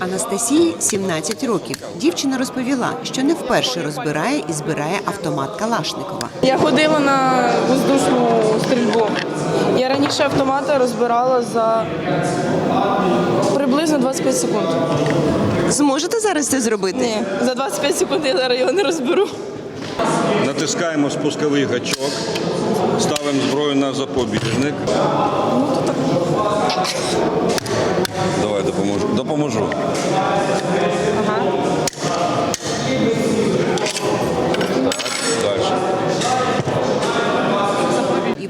Анастасії 17 років. Дівчина розповіла, що не вперше розбирає і збирає автомат Калашникова. Я ходила на воздушну стрільбу. Я раніше автомата розбирала за приблизно 25 секунд. Зможете зараз це зробити? Ні, за 25 секунд я зараз його не розберу. Натискаємо спусковий гачок, ставимо зброю на запобіжник. Давай допоможу. Допоможу. Так, далі.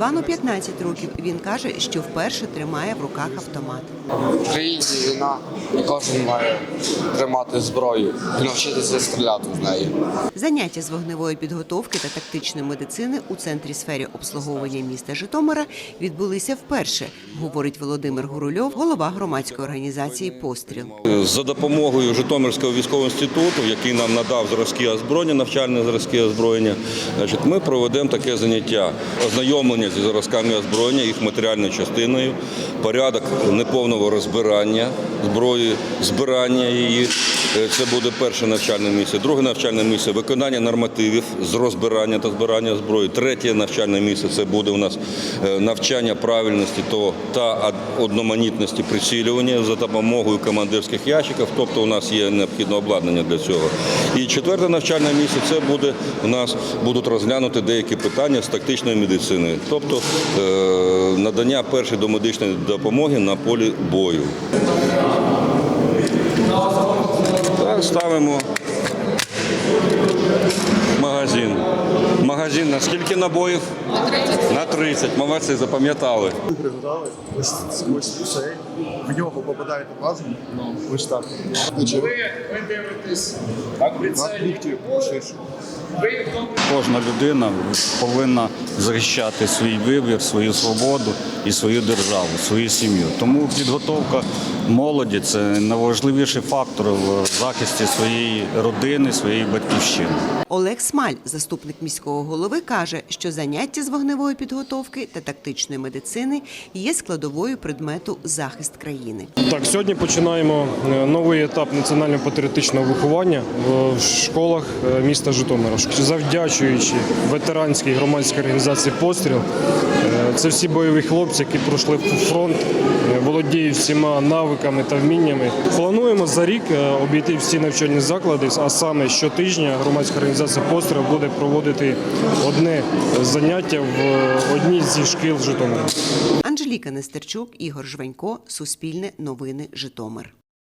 Івану 15 років. Він каже, що вперше тримає в руках автомат. В Україні війна, і кожен має тримати зброю і навчитися стріляти з неї. Заняття з вогневої підготовки та тактичної медицини у центрі сфері обслуговування міста Житомира відбулися вперше, говорить Володимир Гурульов, голова громадської організації Постріл. За допомогою Житомирського військового інституту, який нам надав зразки озброєння, навчальні зразки озброєння, значить, ми проведемо таке заняття ознайомлення зі зразками озброєння, їх матеріальною частиною, порядок неповного розбирання зброї, збирання її. Е, Це буде перше навчальне місце. Друге навчальне місце виконання нормативів з розбирання та збирання зброї. Третє навчальне місце це буде у нас е, навчання правильності та одноманітності прицілювання за допомогою командирських ящиків. Тобто у нас є необхідне обладнання для цього. І четверте навчальне місце це буде у нас будуть розглянути деякі питання з тактичної медицини, тобто е, надання першої домедичної допомоги на полі бою. Так, ставимо магазин. Магазин на скільки набоїв? На 30. На 30. Молодці, запам'ятали. пригадали ось ось цей. В нього попадаєте разом. Ось так. Ви, ви дивитесь в прицелі ви Кожна людина повинна захищати свій вибір, свою свободу і свою державу, свою сім'ю. Тому підготовка молоді це найважливіший фактор в захисті своєї родини, своєї батьківщини. Олег Смаль, заступник міського голови, каже, що заняття з вогневої підготовки та тактичної медицини є складовою предмету захист країни. Так, сьогодні починаємо е, новий етап національного патріотичного виховання в школах е, міста Житомира. Завдячуючи ветеранській громадській організації Постріл, е, це всі бойові хлопці, які пройшли фронт, володіють всіма навиками та вміннями. Плануємо за рік е, обійти всі навчальні заклади, а саме щотижня громадська організація Постріл буде проводити одне заняття в одній зі шкіл Житомира. Анжеліка Нестерчук, Ігор Жванько, Суспільне новини Житомир.